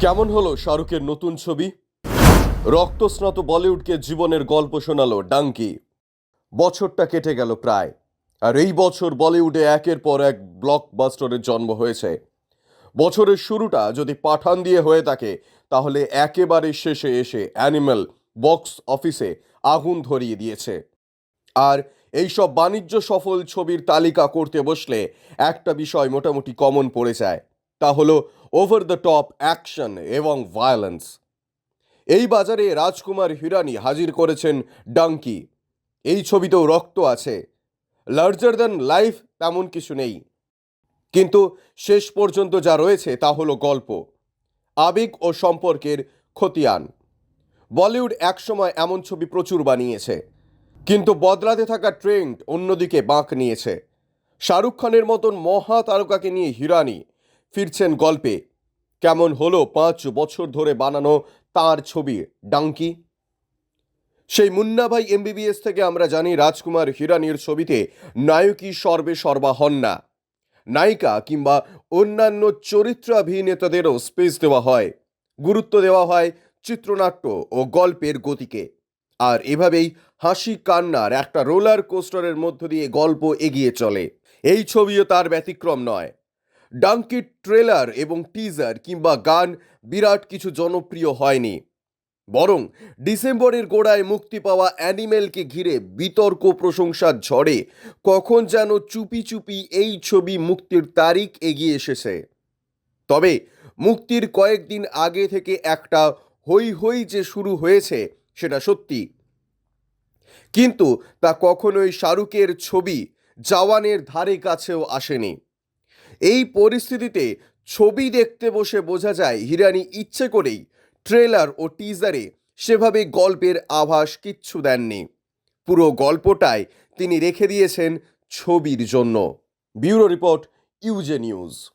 কেমন হলো শাহরুখের নতুন ছবি? রক্তস্নাত বলিউডকে জীবনের গল্প শোনালো ডাঙ্কি। বছরটা কেটে গেল প্রায়। আর এই বছর বলিউডে একের পর এক ব্লকবাস্টারের জন্ম হয়েছে। বছরের শুরুটা যদি পাঠান দিয়ে হয়ে থাকে, তাহলে একেবারে শেষে এসে অ্যানিম্যাল বক্স অফিসে আগুন ধরিয়ে দিয়েছে। আর এইসব বাণিজ্য সফল ছবির তালিকা করতে বসলে একটা বিষয় মোটামুটি কমন পড়ে যায়। তা হলো ওভার দ্য টপ অ্যাকশন এবং ভায়োলেন্স এই বাজারে রাজকুমার হিরানি হাজির করেছেন ডাঙ্কি এই ছবিতেও রক্ত আছে। লার্জার দ্যান লাইফ তেমন কিছু নেই। কিন্তু শেষ পর্যন্ত যা রয়েছে তা হলো গল্প। আবেগ ও সম্পর্কের খতিয়ান। বলিউড একসময় এমন ছবি প্রচুর বানিয়েছে। কিন্তু বদলাতে থাকা ট্রেন্ড অন্যদিকে বাঁক নিয়েছে। শাহরুখ খানের মতন মহা তারকাকে নিয়ে হিরানি ফিরছেন গল্পে। কেমন হলো পাঁচ বছর ধরে বানানো তার ছবি ডাঙ্কি? সেই মুন্না ভাই এমবিবিএস থেকে আমরা জানি রাজকুমার হিরানির ছবিতে নায়কী সর্বে সর্বা হন না। নায়িকা কিংবা অন্যান্য চরিত্রাভিনেতাদেরও স্পেস দেওয়া হয়, গুরুত্ব দেওয়া হয় চিত্রনাট্য ও গল্পের গতিকে। আর এভাবেই হাসি কান্নার একটা রোলার কোস্টারের মধ্য দিয়ে গল্প এগিয়ে চলে। এই ছবিও তার ব্যতিক্রম নয়। ডাঙ্কির ট্রেলার এবং টিজার কিংবা গান বিরাট কিছু জনপ্রিয় হয়নি। বরং ডিসেম্বরের গোড়ায় মুক্তি পাওয়া অ্যানিমেলকে ঘিরে বিতর্ক প্রশংসার ঝড়ে কখন যেন চুপি চুপি এই ছবি মুক্তির তারিখ এগিয়ে এসেছে। তবে মুক্তির কয়েকদিন আগে থেকে একটা হই হই যে শুরু হয়েছে সেটা সত্যি। কিন্তু তা কখনোই শাহরুখের ছবি জওয়ানের ধারে কাছেও আসেনি। এই পরিস্থিতিতে ছবি দেখতে বসে বোঝা যায় হিরানি ইচ্ছে করেই ট্রেলার ও টিজারে সেভাবে গল্পের আভাস কিচ্ছু দেননি। পুরো গল্পটাই তিনি রেখে দিয়েছেন ছবির জন্য। Bureau report, UJ news.